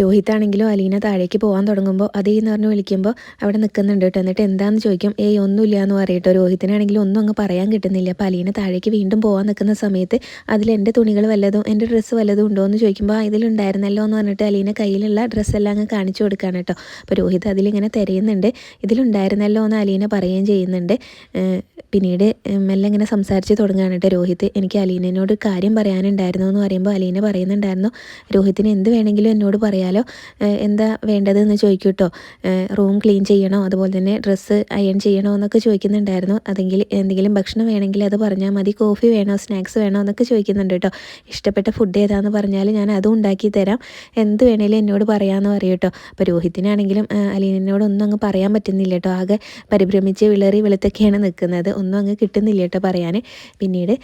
രോഹിത്താണെങ്കിലും അലീന താഴേക്ക് പോകാൻ തുടങ്ങുമ്പോൾ അതേ എന്ന് പറഞ്ഞ് വിളിക്കുമ്പോൾ അവിടെ നിൽക്കുന്നുണ്ട് കേട്ടോ എന്നിട്ട് എന്താണെന്ന് ചോദിക്കും ഏയ് ഒന്നുമില്ല എന്ന് പറയട്ടോ. രോഹിത്തിനാണെങ്കിലും ഒന്നും അങ്ങ് പറയാൻ കിട്ടുന്നില്ല. അപ്പോൾ അലീന താഴേക്ക് വീണ്ടും പോകാൻ നിൽക്കുന്ന സമയത്ത് അതിൽ എന്റെ തുണികൾ വല്ലതും എന്റെ ഡ്രസ്സ് വല്ലതും ഉണ്ടോ എന്ന് ചോദിക്കുമ്പോൾ ഇതിലുണ്ടായിരുന്നല്ലോ എന്ന് പറഞ്ഞിട്ട് അലീന കയ്യിലുള്ള ഡ്രസ്സെല്ലാം അങ്ങ് കാണിച്ചു കൊടുക്കുകയാണ് കേട്ടോ അപ്പോൾ രോഹിത് അതിലിങ്ങനെ തിരയുന്നുണ്ട്. ഇതിലുണ്ടായിരുന്നല്ലോ എന്ന് അലീന പറയുകയും ചെയ്യുന്നുണ്ട്. പിന്നീട് മെല്ലെ ഇങ്ങനെ സംസാരിച്ച് തുടങ്ങുകയാണ് കേട്ടോ രോഹിത്. എനിക്ക് അലീനയോട് കാര്യം പറയാനുണ്ടായിരുന്നു എന്ന് പറയുമ്പോൾ അലീന പറയുന്നുണ്ടായിരുന്നു രോഹിത്തിന് എന്ത് വേണമെങ്കിലും എന്നോട് പറയാം. അറിയാലോ എന്താ വേണ്ടതെന്ന് ചോദിക്കും കേട്ടോ റൂം ക്ലീൻ ചെയ്യണോ? അതുപോലെ തന്നെ ഡ്രസ്സ് അയൺ ചെയ്യണോ എന്നൊക്കെ ചോദിക്കുന്നുണ്ടായിരുന്നു. അതെങ്കിൽ എന്തെങ്കിലും ഭക്ഷണം വേണമെങ്കിൽ അത് പറഞ്ഞാൽ മതി. കോഫി വേണോ? സ്നാക്സ് വേണോ? എന്നൊക്കെ ചോദിക്കുന്നുണ്ട് കേട്ടോ. ഇഷ്ടപ്പെട്ട ഫുഡ് ഏതാന്ന് പറഞ്ഞാൽ ഞാൻ അതും ഉണ്ടാക്കി തരാം. എന്ത് വേണേലും എന്നോട് പറയാമെന്ന് പറയും കേട്ടോ. അപ്പോൾ രോഹിത്തിനാണെങ്കിലും അലീനോടൊന്നും അങ്ങ് പറയാൻ പറ്റുന്നില്ല കേട്ടോ. ആകെ പരിഭ്രമിച്ച് വിളറി വെളുത്തൊക്കെയാണ് നിൽക്കുന്നത്. ഒന്നും അങ്ങ് കിട്ടുന്നില്ല കേട്ടോ പറയാൻ. പിന്നീട്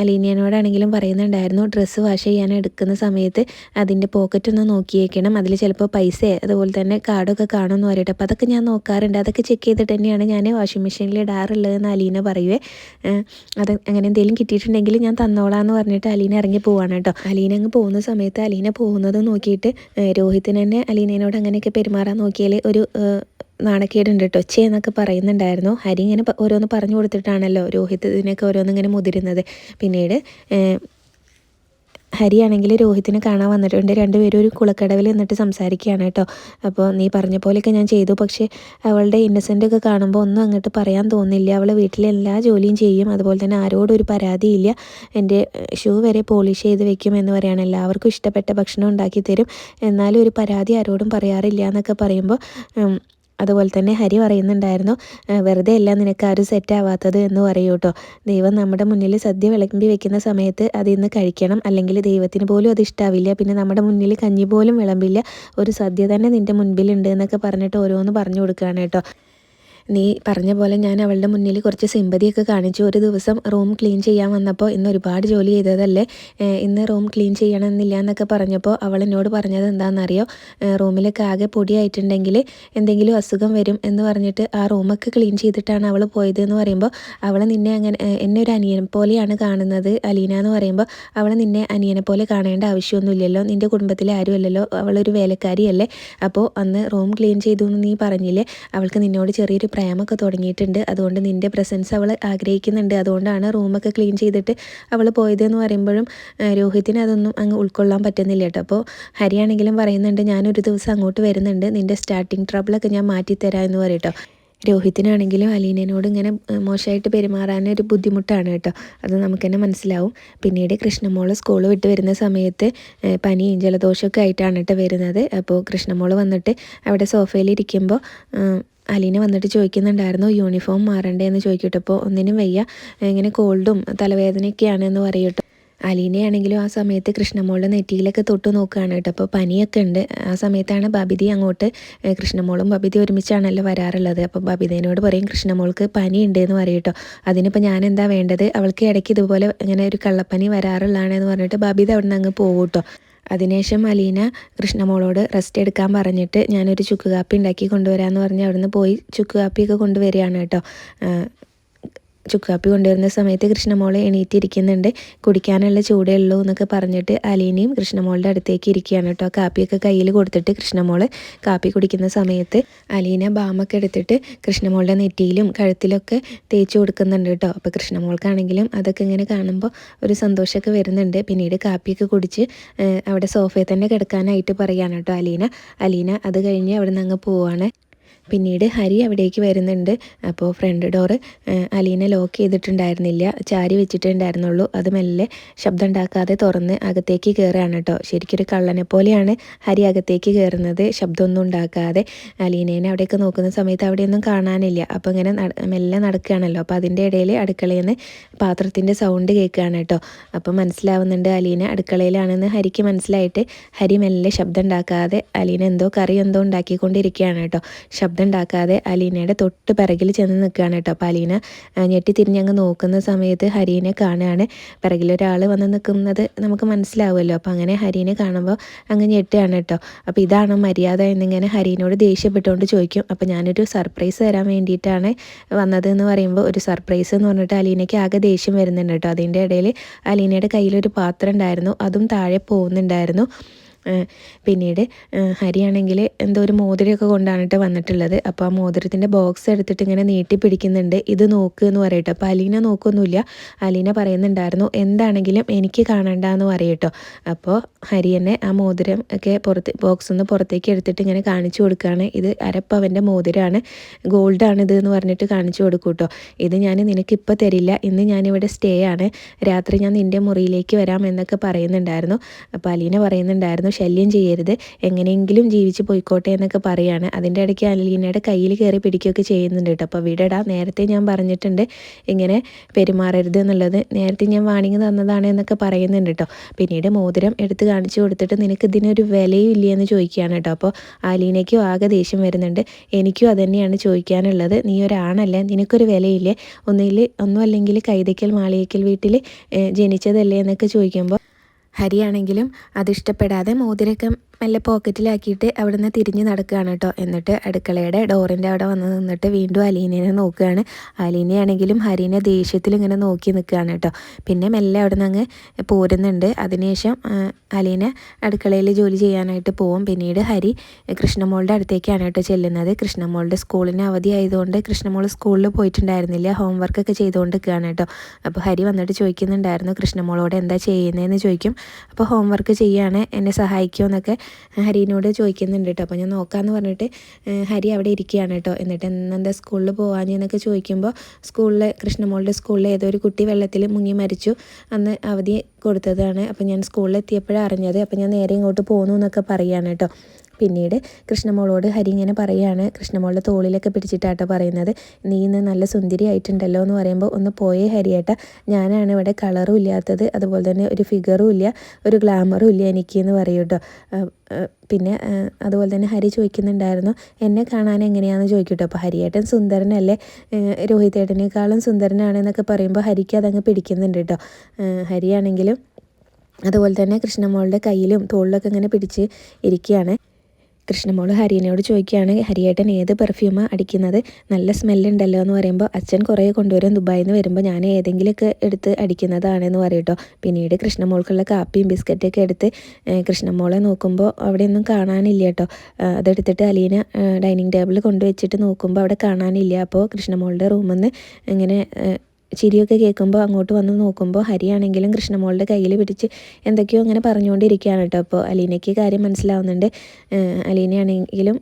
അലീനിയനോടാണെങ്കിലും പറയുന്നുണ്ടായിരുന്നു ഡ്രസ്സ് വാഷ് ചെയ്യാൻ എടുക്കുന്ന സമയത്ത് അതിന്റെ പോക്കറ്റ് ഒന്ന് നോക്കിയേക്കണം. അതിൽ ചിലപ്പോൾ പൈസ അതുപോലെ തന്നെ കാർഡൊക്കെ കാണുമെന്ന് പറയട്ടെ. അപ്പോൾ അതൊക്കെ ഞാൻ നോക്കാറുണ്ട്. അതൊക്കെ ചെക്ക് ചെയ്തിട്ട് തന്നെയാണ് ഞാൻ വാഷിംഗ് മെഷീനിൽ ഇടാറുള്ളതെന്ന് അലീന പറയുവേ. അത് അങ്ങനെ എന്തെങ്കിലും കിട്ടിയിട്ടുണ്ടെങ്കിൽ ഞാൻ തന്നോളാം എന്ന് പറഞ്ഞിട്ട് അലീന ഇറങ്ങി പോവാണ് കേട്ടോ. അലീന അങ്ങ് പോകുന്ന സമയത്ത് അലീന പോകുന്നത് നോക്കിയിട്ട് രോഹിത്തിന് തന്നെ അലീനയോട് അങ്ങനെയൊക്കെ പെരുമാറാൻ നോക്കിയാൽ ഒരു നാണക്കേടുണ്ട് കേട്ടോ ഒച്ച എന്നൊക്കെ പറയുന്നുണ്ടായിരുന്നു. ഹരി ഇങ്ങനെ ഓരോന്ന് പറഞ്ഞു കൊടുത്തിട്ടാണല്ലോ രോഹിത് ഇതിനൊക്കെ ഓരോന്നിങ്ങനെ മുതിരുന്നത്. പിന്നീട് ഹരിയാണെങ്കിൽ രോഹിത്തിനെ കാണാൻ വന്നിട്ടുണ്ട്. രണ്ടുപേരും ഒരു കുളക്കടവിൽ നിന്നിട്ട് സംസാരിക്കുകയാണ് കേട്ടോ അപ്പോൾ നീ പറഞ്ഞ പോലെയൊക്കെ ഞാൻ ചെയ്തു. പക്ഷേ അവളുടെ ഇന്നസെന്റ് ഒക്കെ കാണുമ്പോൾ ഒന്നും അങ്ങോട്ട് പറയാൻ തോന്നില്ല. അവൾ വീട്ടിലെ എല്ലാ ജോലിയും ചെയ്യും. അതുപോലെ തന്നെ ആരോടും ഒരു പരാതിയില്ല. എന്റെ ഷൂ വരെ പോളിഷ് ചെയ്ത് വെക്കും എന്ന് പറയുകയാണ് എല്ലാവർക്കും ഇഷ്ടപ്പെട്ട ഭക്ഷണം ഉണ്ടാക്കി തരും. എന്നാലും ഒരു പരാതി ആരോടും പറയാറില്ല എന്നൊക്കെ പറയുമ്പോൾ അതുപോലെ തന്നെ ഹരി പറയുന്നുണ്ടായിരുന്നു വെറുതെ അല്ല നിനക്ക് ആരും സെറ്റ് ആവാത്തത് എന്ന് പറയൂ കേട്ടോ ദൈവം നമ്മുടെ മുന്നിൽ സദ്യ വിളമ്പി വെക്കുന്ന സമയത്ത് അതിൽ നിന്ന് കഴിക്കണം. അല്ലെങ്കിൽ ദൈവത്തിന് പോലും അത് ഇഷ്ടാവില്ല. പിന്നെ നമ്മുടെ മുന്നിൽ കഞ്ഞി പോലും വിളമ്പില്ല. ഒരു സദ്യ തന്നെ നിന്റെ മുൻപിലുണ്ട് എന്നൊക്കെ പറഞ്ഞിട്ട് ഓരോന്ന് പറഞ്ഞു കൊടുക്കുകയാണ് കേട്ടോ. നീ പറഞ്ഞ പോലെ ഞാൻ അവളുടെ മുന്നിൽ കുറച്ച് സിമ്പതിയൊക്കെ കാണിച്ചു. ഒരു ദിവസം റൂം ക്ലീൻ ചെയ്യാൻ വന്നപ്പോൾ ഇന്ന് ഒരുപാട് ജോലി ചെയ്തതല്ലേ? ഇന്ന് റൂം ക്ലീൻ ചെയ്യണമെന്നില്ല എന്നൊക്കെ പറഞ്ഞപ്പോൾ അവൾ എന്നോട് പറഞ്ഞത് എന്താണെന്നറിയോ? റൂമിലൊക്കെ ആകെ പൊടിയായിട്ടുണ്ടെങ്കിൽ എന്തെങ്കിലും അസുഖം വരും എന്ന് പറഞ്ഞിട്ട് ആ റൂമൊക്കെ ക്ലീൻ ചെയ്തിട്ടാണ് അവൾ പോയത് എന്ന് പറയുമ്പോൾ അവൾ നിന്നെ അങ്ങനെ എന്നെ ഒരു അനിയനെ പോലെയാണ് കാണുന്നത് അലീന എന്ന് പറയുമ്പോൾ അവൾ നിന്നെ അനിയനെ പോലെ കാണേണ്ട ആവശ്യമൊന്നുമില്ലല്ലോ. നിന്റെ കുടുംബത്തിലെ ആരുമല്ലല്ലോ. അവളൊരു വേലക്കാരിയല്ലേ. അപ്പോൾ അന്ന് റൂം ക്ലീൻ ചെയ്തു എന്ന് നീ പറഞ്ഞില്ലേ? അവൾക്ക് നിന്നോട് ചെറിയൊരു പ്രേമൊക്കെ തുടങ്ങിയിട്ടുണ്ട്. അതുകൊണ്ട് നിന്റെ പ്രസൻസ് അവൾ ആഗ്രഹിക്കുന്നുണ്ട്. അതുകൊണ്ടാണ് റൂമൊക്കെ ക്ലീൻ ചെയ്തിട്ട് അവൾ പോയതെന്ന് പറയുമ്പോഴും രോഹിത്തിന് അതൊന്നും അങ്ങ് ഉൾക്കൊള്ളാൻ പറ്റുന്നില്ല കേട്ടോ. അപ്പോൾ ഹരിയാണെങ്കിലും പറയുന്നുണ്ട് ഞാനൊരു ദിവസം അങ്ങോട്ട് വരുന്നുണ്ട്. നിന്റെ സ്റ്റാർട്ടിങ് ട്രബിളൊക്കെ ഞാൻ മാറ്റിത്തരാം എന്ന് പറയട്ടോ രോഹിത്തിനാണെങ്കിലും അലീനയോട് ഇങ്ങനെ മോശമായിട്ട് പെരുമാറാനൊരു ബുദ്ധിമുട്ടാണ് കേട്ടോ. അത് നമുക്ക് തന്നെ മനസ്സിലാവും. പിന്നീട് കൃഷ്ണമോൾ സ്കൂൾ വിട്ട് വരുന്ന സമയത്ത് പനിയും ജലദോഷമൊക്കെ ആയിട്ടാണ് കേട്ടോ വരുന്നത്. അപ്പോൾ കൃഷ്ണമോൾ വന്നിട്ട് അവിടെ സോഫയിൽ ഇരിക്കുമ്പോൾ അലീന വന്നിട്ട് ചോദിക്കുന്നുണ്ടായിരുന്നു യൂണിഫോം മാറണ്ടേ എന്ന് ചോദിക്കട്ടപ്പോൾ ഒന്നിനും വയ്യ ഇങ്ങനെ കോൾഡും തലവേദനയൊക്കെയാണ് എന്ന് പറയട്ടോ. അലീനയാണെങ്കിലും ആ സമയത്ത് കൃഷ്ണമോളുടെ നെറ്റിയിലൊക്കെ തൊട്ട് നോക്കുകയാണ് കേട്ടോ. അപ്പോൾ പനിയൊക്കെ ഉണ്ട്. ആ സമയത്താണ് ബബിതി അങ്ങോട്ട് കൃഷ്ണമോളും ബബിതി ഒരുമിച്ചാണല്ലോ വരാറുള്ളത്. അപ്പോൾ ബബിതേനോട് പറയും കൃഷ്ണമോൾക്ക് പനി ഉണ്ട് എന്ന് പറയും അതിനിപ്പോൾ ഞാൻ എന്താ വേണ്ടത്? അവൾക്ക് ഇടയ്ക്ക് ഇതുപോലെ ഇങ്ങനെ ഒരു കള്ളപ്പനി വരാറുള്ളതാണെന്ന് പറഞ്ഞിട്ട് ബബിത അവിടെ നിന്ന് അങ്ങ് പോകും കേട്ടോ അതിനുശേഷം അലീന കൃഷ്ണമോളോട് റെസ്റ്റ് എടുക്കാൻ പറഞ്ഞിട്ട് ഞാനൊരു ചുക്ക് കാപ്പി ഉണ്ടാക്കി കൊണ്ടുവരാമെന്ന് പറഞ്ഞ് അവിടുന്ന് പോയി ചുക്ക് കാപ്പിയൊക്കെ കൊണ്ടുവരികയാണ് കേട്ടോ. ചുക്കാപ്പി കൊണ്ടുവരുന്ന സമയത്ത് കൃഷ്ണമോളെ എണീറ്റിരിക്കുന്നുണ്ട്. കുടിക്കാനുള്ള ചൂടേ ഉള്ളൂ എന്നൊക്കെ പറഞ്ഞിട്ട് അലീനയും കൃഷ്ണമോളുടെ അടുത്തേക്ക് ഇരിക്കുകയാണ് കേട്ടോ. കാപ്പിയൊക്കെ കയ്യിൽ കൊടുത്തിട്ട് കൃഷ്ണമോൾ കാപ്പി കുടിക്കുന്ന സമയത്ത് അലീന ബാമൊക്കെ എടുത്തിട്ട് കൃഷ്ണമോളുടെ നെറ്റിയിലും കഴുത്തിലൊക്കെ തേച്ച് കൊടുക്കുന്നുണ്ട് കേട്ടോ. അപ്പോൾ കൃഷ്ണമോൾക്കാണെങ്കിലും അതൊക്കെ ഇങ്ങനെ കാണുമ്പോൾ ഒരു സന്തോഷമൊക്കെ വരുന്നുണ്ട്. പിന്നീട് കാപ്പിയൊക്കെ കുടിച്ച് അവിടെ സോഫയിൽ തന്നെ കിടക്കാനായിട്ട് പറയുകയാണ് കേട്ടോ അലീന. അലീന അത് കഴിഞ്ഞ് അവിടെ നിന്ന് അങ്ങ് പോവാണ്. പിന്നീട് ഹരി അവിടേക്ക് വരുന്നുണ്ട്. അപ്പോൾ ഫ്രണ്ട് ഡോറ് അലീന ലോക്ക് ചെയ്തിട്ടുണ്ടായിരുന്നില്ല. ചാരി വെച്ചിട്ടുണ്ടായിരുന്നുള്ളൂ. അത് മെല്ലെ ശബ്ദം ഉണ്ടാക്കാതെ തുറന്ന് അകത്തേക്ക് കയറുകയാണ് കേട്ടോ. ശരിക്കൊരു കള്ളനെ പോലെയാണ് ഹരി അകത്തേക്ക് കയറുന്നത് ശബ്ദമൊന്നും ഉണ്ടാക്കാതെ അലീനേനെ അവിടെയൊക്കെ നോക്കുന്ന സമയത്ത് അവിടെയൊന്നും കാണാനില്ല. അപ്പോൾ ഇങ്ങനെ മെല്ലെ നടക്കുകയാണല്ലോ. അപ്പോൾ അതിന്റെ ഇടയിൽ അടുക്കളയിൽ നിന്ന് പാത്രത്തിന്റെ സൗണ്ട് കേൾക്കുകയാണ് കേട്ടോ. അപ്പോൾ മനസ്സിലാവുന്നുണ്ട് അലീന അടുക്കളയിലാണെന്ന് ഹരിക്ക് മനസ്സിലായിട്ട് ഹരി മെല്ലെ ശബ്ദം ഉണ്ടാക്കാതെ അലീന എന്തോ കറി എന്തോ ഉണ്ടാക്കിക്കൊണ്ടിരിക്കുകയാണ് കേട്ടോ. ശബ്ദം ഉണ്ടാക്കാതെ അലീനയുടെ തൊട്ട് പിറകിൽ ചെന്ന് നിൽക്കുകയാണ് കേട്ടോ. അപ്പോൾ അലീന ഞെട്ടി തിരിഞ്ഞങ്ങ് നോക്കുന്ന സമയത്ത് ഹരീനെ കാണുകയാണ്. പിറകിൽ ഒരാൾ വന്ന് നിൽക്കുന്നത് നമുക്ക് മനസ്സിലാവുമല്ലോ. അപ്പോൾ അങ്ങനെ ഹരീനെ കാണുമ്പോൾ അങ്ങ് ഞെട്ടുകയാണ് കേട്ടോ. അപ്പോൾ ഇതാണ് മര്യാദ എന്നിങ്ങനെ ഹരീനോട് ദേഷ്യപ്പെട്ടുകൊണ്ട് ചോദിക്കും. അപ്പോൾ ഞാനൊരു സർപ്രൈസ് തരാൻ വേണ്ടിയിട്ടാണ് വന്നത് എന്ന് പറയുമ്പോൾ ഒരു സർപ്രൈസ് എന്ന് പറഞ്ഞിട്ട് അലീനയ്ക്ക് ആകെ ദേഷ്യം വരുന്നുണ്ട് കേട്ടോ. അതിന്റെ ഇടയിൽ അലീനയുടെ കയ്യിലൊരു പാത്രം ഉണ്ടായിരുന്നു. അതും താഴെ പോകുന്നുണ്ടായിരുന്നു. പിന്നീട് ഹരിയാണെങ്കിൽ എന്തോ ഒരു മോതിരമൊക്കെ കൊണ്ടാണ് കേട്ടോ വന്നിട്ടുള്ളത്. അപ്പോൾ ആ മോതിരത്തിന്റെ ബോക്സ് എടുത്തിട്ട് ഇങ്ങനെ നീട്ടി പിടിക്കുന്നുണ്ട്. ഇത് നോക്ക് എന്ന് പറയട്ടോ. അപ്പോൾ അലീന നോക്കൊന്നുമില്ല. അലീന പറയുന്നുണ്ടായിരുന്നു എന്താണെങ്കിലും എനിക്ക് കാണണ്ട എന്ന് പറയട്ടോ. അപ്പോൾ ഹരി എന്നെ ആ മോതിരം ഒക്കെ പുറത്ത് ബോക്സ് ഒന്ന് പുറത്തേക്ക് എടുത്തിട്ട് ഇങ്ങനെ കാണിച്ചു കൊടുക്കുകയാണ്. ഇത് അരപ്പവന്റെ മോതിരമാണ് ഗോൾഡാണ് ഇത് എന്ന് പറഞ്ഞിട്ട് കാണിച്ചു കൊടുക്കും കേട്ടോ ഇത് ഞാൻ നിനക്കിപ്പോൾ തരില്ല. ഇന്ന് ഞാനിവിടെ സ്റ്റേ ആണ്. രാത്രി ഞാൻ നിന്റെ മുറിയിലേക്ക് വരാം എന്നൊക്കെ പറയുന്നുണ്ടായിരുന്നു. അപ്പോൾ അലീന പറയുന്നുണ്ടായിരുന്നു ശല്യം ചെയ്യരുത്. എങ്ങനെയെങ്കിലും ജീവിച്ച് പോയിക്കോട്ടെ എന്നൊക്കെ പറയാണ്. അതിന്റെ ഇടയ്ക്ക് അലീനയുടെ കയ്യിൽ കയറി പിടിക്കുകയൊക്കെ ചെയ്യുന്നുണ്ട് കേട്ടോ. അപ്പോൾ വിടടാ നേരത്തെ ഞാൻ പറഞ്ഞിട്ടുണ്ട് ഇങ്ങനെ പെരുമാറരുത് എന്നുള്ളത്. നേരത്തെ ഞാൻ വാണിങ് തന്നതാണ് എന്നൊക്കെ പറയുന്നുണ്ട് കേട്ടോ. പിന്നീട് മോതിരം എടുത്ത് കാണിച്ചു കൊടുത്തിട്ട് നിനക്ക് ഇതിനൊരു വിലയും ഇല്ല എന്ന് ചോദിക്കുകയാണ് കേട്ടോ. അപ്പോൾ അലീനയ്ക്കും ആകെ ദേഷ്യം വരുന്നുണ്ട്. എനിക്കും അതുതന്നെയാണ് ചോദിക്കാനുള്ളത്. നീ ഒരാണല്ലേ നിനക്കൊരു വിലയില്ലേ? ഒന്നിൽ ഒന്നും അല്ലെങ്കിൽ കൈതയ്ക്കൽ മാളിയക്കൽ വീട്ടിൽ ജനിച്ചതല്ലേ എന്നൊക്കെ ചോദിക്കുമ്പോൾ ഹരിയാണെങ്കിലും അതിഷ്ടപ്പെടാതെ മോതിരൊക്കെ മെല്ലെ പോക്കറ്റിലാക്കിയിട്ട് അവിടെ നിന്ന് തിരിഞ്ഞ് നടക്കുകയാണ് കേട്ടോ. എന്നിട്ട് അടുക്കളയുടെ ഡോറിന്റെ അവിടെ വന്ന് നിന്നിട്ട് വീണ്ടും അലീനയെ നോക്കുകയാണ്. അലീനയാണെങ്കിലും ഹരീനെ ദേഷ്യത്തിൽ ഇങ്ങനെ നോക്കി നിൽക്കുകയാണ് കേട്ടോ. പിന്നെ മെല്ലെ അവിടെ നിന്ന് അങ്ങ് പോരുന്നുണ്ട്. അതിനുശേഷം അലീന അടുക്കളയിൽ ജോലി ചെയ്യാനായിട്ട് പോവും. പിന്നീട് ഹരി കൃഷ്ണമോളുടെ അടുത്തേക്കാണ് കേട്ടോ ചെല്ലുന്നത്. കൃഷ്ണമോളുടെ സ്കൂളിന് അവധി ആയതുകൊണ്ട് കൃഷ്ണമോൾ സ്കൂളിൽ പോയിട്ടുണ്ടായിരുന്നില്ല. ഹോംവർക്കൊക്കെ ചെയ്തുകൊണ്ട് നിൽക്കുകയാണ് കേട്ടോ. അപ്പോൾ ഹരി വന്നിട്ട് ചോദിക്കുന്നുണ്ടായിരുന്നു കൃഷ്ണമോളോട് എന്താ ചെയ്യുന്നതെന്ന് ചോദിക്കും. അപ്പോൾ ഹോംവർക്ക് ചെയ്യാണ് എന്നെ സഹായിക്കുമോ? എന്നൊക്കെ ഹരിനോട് ചോദിക്കുന്നുണ്ട് കേട്ടോ. അപ്പോൾ ഞാൻ നോക്കാമെന്ന് പറഞ്ഞിട്ട് ഹരി അവിടെ ഇരിക്കുകയാണ് കേട്ടോ. എന്നിട്ട് എന്താ സ്കൂളിൽ പോകാഞ്ഞെന്നൊക്കെ ചോദിക്കുമ്പോൾ സ്കൂളിൽ കൃഷ്ണമോളുടെ സ്കൂളിൽ ഏതോ ഒരു കുട്ടി വെള്ളത്തിൽ മുങ്ങി മരിച്ചു അന്ന് അവധി കൊടുത്തതാണ്. അപ്പോൾ ഞാൻ സ്കൂളിൽ എത്തിയപ്പോഴാണ് അറിഞ്ഞത്. അപ്പോൾ ഞാൻ നേരെ ഇങ്ങോട്ട് പോന്നു എന്നൊക്കെ പറയുകയാണ് കേട്ടോ. പിന്നീട് കൃഷ്ണമോളോട് ഹരി ഇങ്ങനെ പറയുകയാണ് കൃഷ്ണമോളുടെ തോളിലൊക്കെ പിടിച്ചിട്ടാട്ടോ പറയുന്നത്. നീ ഇന്ന് നല്ല സുന്ദരി ആയിട്ടുണ്ടല്ലോ എന്ന് പറയുമ്പോൾ ഒന്ന് പോയേ ഹരിയേട്ട. ഞാനാണ് ഇവിടെ കളറും ഇല്ലാത്തത് അതുപോലെ തന്നെ ഒരു ഫിഗറും ഇല്ല ഒരു ഗ്ലാമറും ഇല്ല എനിക്ക് എന്ന് പറയും പിന്നെ അതുപോലെ തന്നെ ഹരി ചോദിക്കുന്നുണ്ടായിരുന്നു എന്നെ കാണാൻ എങ്ങനെയാണെന്ന് ചോദിക്കട്ടോ? അപ്പോൾ ഹരിയേട്ടൻ സുന്ദരനല്ലേ? രോഹിതേട്ടനേക്കാളും സുന്ദരനാണെന്നൊക്കെ പറയുമ്പോൾ ഹരിക്ക് അതങ്ങ് പിടിക്കുന്നുണ്ട് കേട്ടോ. ഹരിയാണെങ്കിലും അതുപോലെ തന്നെ കൃഷ്ണമോളുടെ കയ്യിലും തോളിലൊക്കെ ഇങ്ങനെ പിടിച്ച് ഇരിക്കുകയാണ്. കൃഷ്ണമോൾ ഹരിയനോട് ചോദിക്കുകയാണ് ഹരിയേട്ടൻ ഏത് പെർഫ്യൂമാണ് അടിക്കുന്നത്? നല്ല സ്മെല്ലുണ്ടല്ലോ എന്ന് പറയുമ്പോൾ അച്ഛൻ കുറേ കൊണ്ടുവരും. ദുബായിൽ നിന്ന് വരുമ്പോൾ ഞാൻ ഏതെങ്കിലുമൊക്കെ എടുത്ത് അടിക്കുന്നതാണെന്ന് പറയട്ടോ പിന്നീട് കൃഷ്ണമോൾക്കുള്ള കാപ്പിയും ബിസ്ക്കറ്റൊക്കെ എടുത്ത് കൃഷ്ണമോളെ നോക്കുമ്പോൾ അവിടെ ഒന്നും കാണാനില്ല കേട്ടോ അതെടുത്തിട്ട് അലീന ഡൈനിങ് ടേബിളിൽ കൊണ്ടുവച്ചിട്ട് നോക്കുമ്പോൾ അവിടെ കാണാനില്ല. അപ്പോൾ കൃഷ്ണമോളുടെ റൂമിൽ നിന്ന് ഇങ്ങനെ ചിരിയൊക്കെ കേൾക്കുമ്പോൾ അങ്ങോട്ട് വന്ന് നോക്കുമ്പോൾ ഹരിയാണെങ്കിലും കൃഷ്ണമോളുടെ കയ്യിൽ പിടിച്ച് എന്തൊക്കെയോ അങ്ങനെ പറഞ്ഞുകൊണ്ടിരിക്കുകയാണ് കേട്ടോ. അപ്പോൾ അലീനയ്ക്ക് കാര്യം മനസ്സിലാവുന്നുണ്ട്. അലീനയാണെങ്കിലും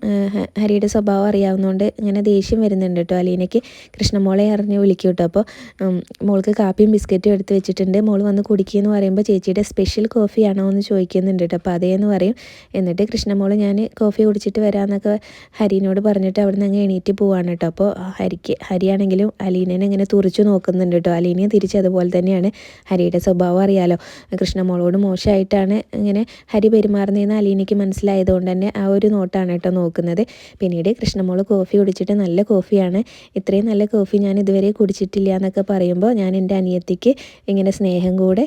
ഹരിയുടെ സ്വഭാവം അറിയാവുന്നതുകൊണ്ട് ഇങ്ങനെ ദേഷ്യം വരുന്നുണ്ട് കേട്ടോ. അലീനയ്ക്ക് കൃഷ്ണമോളെ അറിഞ്ഞ് വിളിക്കും കേട്ടോ. അപ്പോൾ മോൾക്ക് കാപ്പിയും ബിസ്ക്കറ്റും എടുത്ത് വെച്ചിട്ടുണ്ട്. മോൾ വന്ന് കുടിക്കുകയെന്ന് പറയുമ്പോൾ ചേച്ചിയുടെ സ്പെഷ്യൽ കോഫിയാണോ എന്ന് ചോദിക്കുന്നുണ്ട് കേട്ടോ. അപ്പോൾ അതേന്ന് പറയും. എന്നിട്ട് കൃഷ്ണമോൾ ഞാൻ കോഫി കുടിച്ചിട്ട് വരാമെന്നൊക്കെ ഹരിനോട് പറഞ്ഞിട്ട് അവിടെ നിന്ന് അങ്ങ് എണീറ്റ് പോവാണ് കേട്ടോ. അപ്പോൾ ഹരിക്ക് ഹരിയാണെങ്കിലും അലീനനെ ഇങ്ങനെ തുറച്ചു നോക്കുന്നു. തോന്നുന്നുണ്ട് കേട്ടോ അലീനയെ തിരിച്ച് അതുപോലെ തന്നെയാണ് ഹരിയുടെ സ്വഭാവം അറിയാലോ. കൃഷ്ണമോളോട് മോശമായിട്ടാണ് ഇങ്ങനെ ഹരി പെരുമാറുന്നതെന്ന് അലീനയ്ക്ക് മനസ്സിലായതുകൊണ്ട് തന്നെ ആ ഒരു നോട്ടാണ് കേട്ടോ നോക്കുന്നത്. പിന്നീട് കൃഷ്ണമോൾ കോഫി കുടിച്ചിട്ട് നല്ല കോഫിയാണ്. ഇത്രയും നല്ല കോഫി ഞാൻ ഇതുവരെ കുടിച്ചിട്ടില്ല എന്നൊക്കെ പറയുമ്പോൾ ഞാൻ എന്റെ അനിയത്തിക്ക് ഇങ്ങനെ സ്നേഹം കൂടെ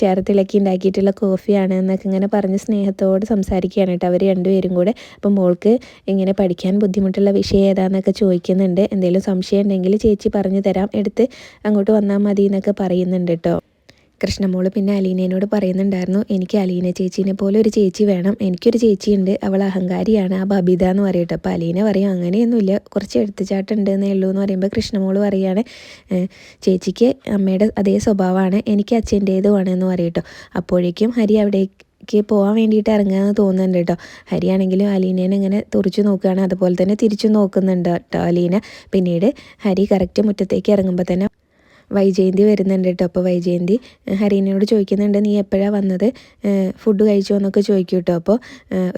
ചേർത്തിളക്കി ഉണ്ടാക്കിയിട്ടുള്ള കോഫിയാണ് എന്നൊക്കെ ഇങ്ങനെ പറഞ്ഞ് സ്നേഹത്തോട് സംസാരിക്കുകയാണ് കേട്ടോ അവർ രണ്ടുപേരും കൂടെ. അപ്പം മോൾക്ക് ഇങ്ങനെ പഠിക്കാൻ ബുദ്ധിമുട്ടുള്ള വിഷയം ഏതാണെന്നൊക്കെ ചോദിക്കുന്നുണ്ട്. എന്തെങ്കിലും സംശയം ഉണ്ടെങ്കിൽ ചേച്ചി പറഞ്ഞു തരാം. എടുത്ത് അങ്ങോട്ട് വന്നാൽ മതി എന്നൊക്കെ പറയുന്നുണ്ട് കേട്ടോ. കൃഷ്ണമോൾ പിന്നെ അലീനയോട് പറയുന്നുണ്ടായിരുന്നു എനിക്ക് അലീന ചേച്ചീനെ പോലെ ഒരു ചേച്ചി വേണം. എനിക്കൊരു ചേച്ചിയുണ്ട്. അവൾ അഹങ്കാരിയാണ്. ആ ബബിത എന്ന് പറയട്ടെ. അപ്പോൾ അലീന പറയും അങ്ങനെയൊന്നുമില്ല. കുറച്ച് എടുത്തുചാട്ടുണ്ട് എന്നേ ഉള്ളൂ എന്ന് പറയുമ്പോൾ കൃഷ്ണമോൾ പറയുകയാണ് ചേച്ചിക്ക് അമ്മയുടെ അതേ സ്വഭാവമാണ്. എനിക്ക് അച്ഛന്റേതുമാണ് എന്ന് പറയട്ടോ അപ്പോഴേക്കും ഹരി അവിടേക്ക് പോകാൻ വേണ്ടിയിട്ട് ഇറങ്ങുകയെന്ന് തോന്നുന്നുണ്ട് കേട്ടോ. ഹരിയാണെങ്കിലും അലീനേനെ ഇങ്ങനെ തുറച്ചു നോക്കുകയാണ്. അതുപോലെ തന്നെ തിരിച്ചു നോക്കുന്നുണ്ട് കേട്ടോ അലീന. പിന്നീട് ഹരി കറക്റ്റ് മുറ്റത്തേക്ക് ഇറങ്ങുമ്പോൾ തന്നെ വൈജയന്തി വരുന്നുണ്ട് കേട്ടോ അപ്പോൾ വൈജയന്തി ഹരീനയോട് ചോദിക്കുന്നുണ്ട് നീ എപ്പോഴാണ് വന്നത്? ഫുഡ് കഴിച്ചോ എന്നൊക്കെ ചോദിക്കും കേട്ടോ അപ്പോൾ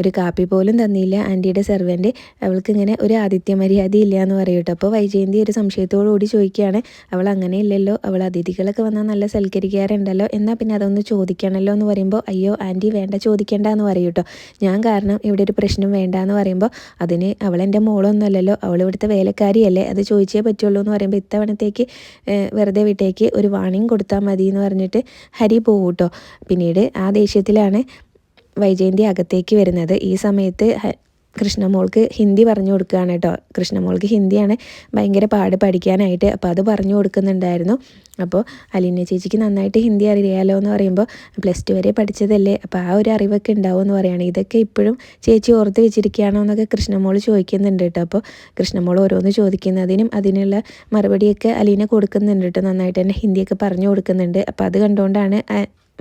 ഒരു കാപ്പി പോലും തന്നില്ല. ആന്റിയുടെ സെർവന്റ് അവൾക്ക് ഇങ്ങനെ ഒരു ആതിഥ്യ മര്യാദ ഇല്ല എന്ന് പറയും കേട്ടോ അപ്പോൾ വൈജയന്തി ഒരു സംശയത്തോടു കൂടി ചോദിക്കുകയാണ് അവൾ അങ്ങനെ ഇല്ലല്ലോ അവൾ അതിഥികളൊക്കെ വന്നാൽ നല്ല സൽക്കരിക്കാറുണ്ടല്ലോ. എന്നാൽ പിന്നെ അതൊന്ന് ചോദിക്കണമല്ലോ എന്ന് പറയുമ്പോൾ അയ്യോ ആന്റി വേണ്ട ചോദിക്കേണ്ട എന്ന് പറയും കേട്ടോ ഞാൻ കാരണം ഇവിടെ ഒരു പ്രശ്നം വേണ്ട എന്ന് പറയുമ്പോൾ അതിന് അവൾ എന്റെ മോളൊന്നുമല്ലല്ലോ. അവൾ ഇവിടുത്തെ വേലക്കാരിയല്ലേ. അത് ചോദിച്ചേ പറ്റുള്ളൂ എന്ന് പറയുമ്പോൾ ഇത്തവണത്തേക്ക് വെറുതെ വെറുതെ വിട്ടേക്ക് ഒരു വാണിംഗ് കൊടുത്താൽ മതി എന്ന് പറഞ്ഞിട്ട് ഹരി പോകും കേട്ടോ പിന്നീട് ആ ദേഷ്യത്തിലാണ് വൈജയന്തി അകത്തേക്ക് വരുന്നത്. ഈ സമയത്ത് കൃഷ്ണമോൾക്ക് ഹിന്ദി പറഞ്ഞു കൊടുക്കുകയാണ് കേട്ടോ. കൃഷ്ണമോൾക്ക് ഹിന്ദിയാണ് ഭയങ്കര പാട് പഠിക്കാനായിട്ട് അപ്പോൾ അത് പറഞ്ഞു കൊടുക്കുന്നുണ്ടായിരുന്നു. അപ്പോൾ അലീന ചേച്ചിക്ക് നന്നായിട്ട് ഹിന്ദി അറിയാലോ എന്ന് പറയുമ്പോൾ പ്ലസ് ടു വരെ പഠിച്ചതല്ലേ? അപ്പോൾ ആ ഒരു അറിവൊക്കെ ഉണ്ടാവും എന്ന് പറയുകയാണ്. ഇതൊക്കെ ഇപ്പോഴും ചേച്ചി ഓർത്ത് വെച്ചിരിക്കുകയാണോ എന്നൊക്കെ കൃഷ്ണമോൾ ചോദിക്കുന്നുണ്ട് കേട്ടോ. അപ്പോൾ കൃഷ്ണമോൾ ഓരോന്ന് ചോദിക്കുന്നതിനും അതിനുള്ള മറുപടിയൊക്കെ അലീന കൊടുക്കുന്നുണ്ട് കേട്ടോ. നന്നായിട്ട് തന്നെ ഹിന്ദിയൊക്കെ പറഞ്ഞു കൊടുക്കുന്നുണ്ട്. അപ്പോൾ അത് കണ്ടുകൊണ്ടാണ്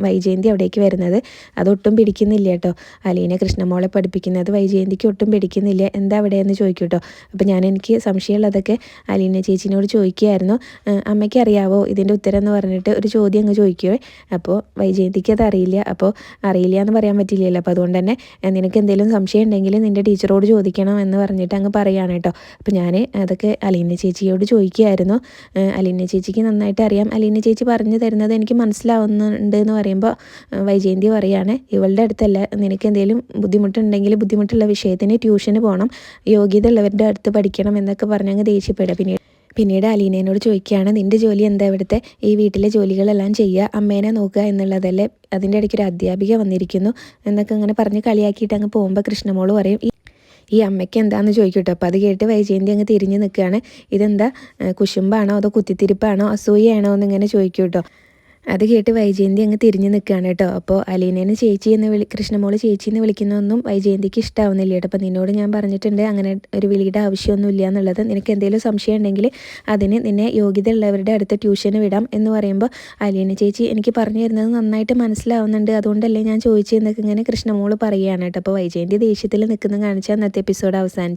വൈജയന്തി അവിടേക്ക് വരുന്നത്. അതൊട്ടും പിടിക്കുന്നില്ല കേട്ടോ. അലീന കൃഷ്ണമോളെ പഠിപ്പിക്കുന്നത് വൈജയന്തിക്ക് ഒട്ടും പിടിക്കുന്നില്ല. എന്താ അവിടെ എന്ന് ചോദിക്കും കേട്ടോ അപ്പോൾ ഞാൻ എനിക്ക് സംശയമുള്ളതൊക്കെ അലീന ചേച്ചിനോട് ചോദിക്കുകയായിരുന്നു. അമ്മയ്ക്ക് അറിയാവോ ഇതിന്റെ ഉത്തരം എന്ന് പറഞ്ഞിട്ട് ഒരു ചോദ്യം അങ്ങ് ചോദിക്കുവേ. അപ്പോൾ വൈജയന്തിക്ക് അത് അറിയില്ല. അപ്പോൾ അറിയില്ല എന്ന് പറയാൻ പറ്റില്ലല്ലോ. അപ്പോൾ അതുകൊണ്ട് തന്നെ നിനക്ക് എന്തെങ്കിലും സംശയം ഉണ്ടെങ്കിൽ നിന്റെ ടീച്ചറോട് ചോദിക്കണം എന്ന് പറഞ്ഞിട്ട് അങ്ങ് പറയുകയാണ് കേട്ടോ. അപ്പോൾ ഞാൻ അതൊക്കെ അലീന ചേച്ചിയോട് ചോദിക്കുകയായിരുന്നു. അലീന ചേച്ചിക്ക് നന്നായിട്ട് അറിയാം. അലീന ചേച്ചി പറഞ്ഞു തരുന്നത് എനിക്ക് മനസ്സിലാവുന്നുണ്ട് എന്ന് പറയുമ്പോൾ വൈജയന്തി പറയുകയാണ് ഇവളുടെ അടുത്തല്ല നിനക്ക് എന്തെങ്കിലും ബുദ്ധിമുട്ടുണ്ടെങ്കിൽ ബുദ്ധിമുട്ടുള്ള വിഷയത്തിന് ട്യൂഷന് പോകണം യോഗ്യത ഉള്ളവരുടെ അടുത്ത് പഠിക്കണം എന്നൊക്കെ പറഞ്ഞങ്ങ് ദേഷ്യപ്പെടുക. പിന്നീട് പിന്നീട് അലീനയോട് ചോദിക്കുകയാണ് നിന്റെ ജോലി എന്താ ഇവിടുത്തെ? ഈ വീട്ടിലെ ജോലികളെല്ലാം ചെയ്യുക അമ്മേനെ നോക്കുക എന്നുള്ളതല്ലേ? അതിന്റെ ഇടയ്ക്ക് ഒരു അധ്യാപിക വന്നിരിക്കുന്നു എന്നൊക്കെ അങ്ങനെ പറഞ്ഞ് കളിയാക്കിയിട്ട് അങ്ങ് പോകുമ്പോൾ കൃഷ്ണമോൾ പറയും ഈ അമ്മയ്ക്ക് എന്താണെന്ന് ചോദിക്കട്ടോ? അപ്പോൾ അത് കേട്ട് വൈജയന്തി അങ്ങ് തിരിഞ്ഞ് നിൽക്കുകയാണ് ഇതെന്താ? കുശുമ്പാണോ? അതോ കുത്തിത്തിരിപ്പാണോ? അസൂയയാണോ? എന്നിങ്ങനെ ചോദിക്കും കേട്ടോ അത് കേട്ട് വൈജയന്തി അങ്ങ് തിരിഞ്ഞു നിൽക്കുകയാണ് കേട്ടോ. അപ്പോൾ അലീനേനെ ചേച്ചി എന്ന് വിളി കൃഷ്ണമോൾ ചേച്ചി എന്ന് വിളിക്കുന്നൊന്നും വൈജയന്തിക്ക് ഇഷ്ടമാവുന്നില്ല കേട്ടോ. അപ്പോൾ നിന്നോട് ഞാൻ പറഞ്ഞിട്ടുണ്ട് അങ്ങനെ ഒരു വിളിയുടെ ആവശ്യമൊന്നും ഇല്ല എന്നുള്ളത്. നിനക്ക് എന്തെങ്കിലും സംശയം ഉണ്ടെങ്കിൽ അതിന് നിന്നെ യോഗ്യത ഉള്ളവരുടെ അടുത്ത് ട്യൂഷന് വിടാം എന്ന് പറയുമ്പോൾ അലീന ചേച്ചി എനിക്ക് പറഞ്ഞു തരുന്നത് നന്നായിട്ട് മനസ്സിലാവുന്നുണ്ട്. അതുകൊണ്ടല്ലേ ഞാൻ ചോദിച്ചതെന്നൊക്കെ ഇങ്ങനെ കൃഷ്ണമോൾ പറയുകയാണ് കേട്ടോ. അപ്പോൾ വൈജയന്തി ദേഷ്യത്തിൽ നിൽക്കുന്ന കാണിച്ചാൽ അന്നത്തെ എപ്പിസോഡ് അവസാനിച്ചു